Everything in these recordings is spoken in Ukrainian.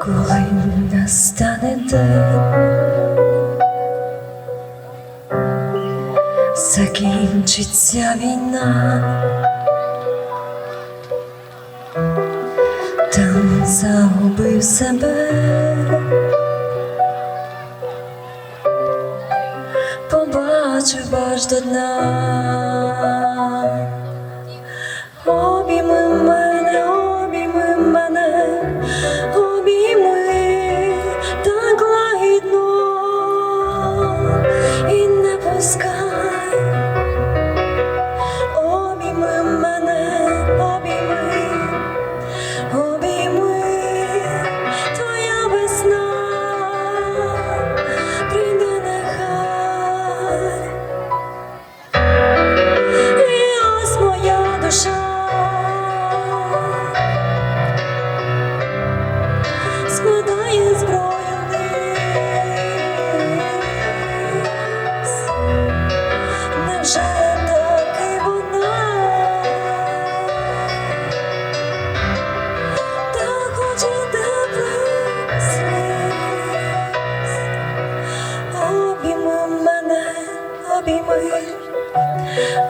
коли настане день, закінчиться війна, там загубив себе, побачив аж до дна. Не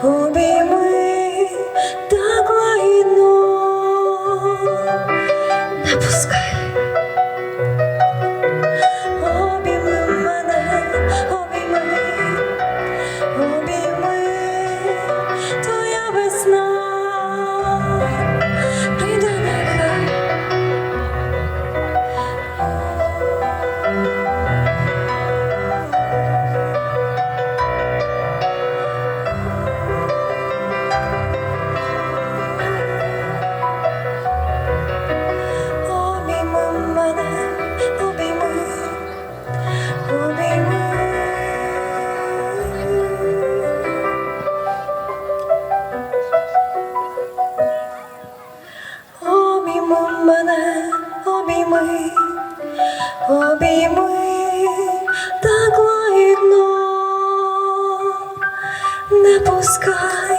Обійми так лагідно, пускай. Мене, обійми, обійми, так лагідно, не пускай.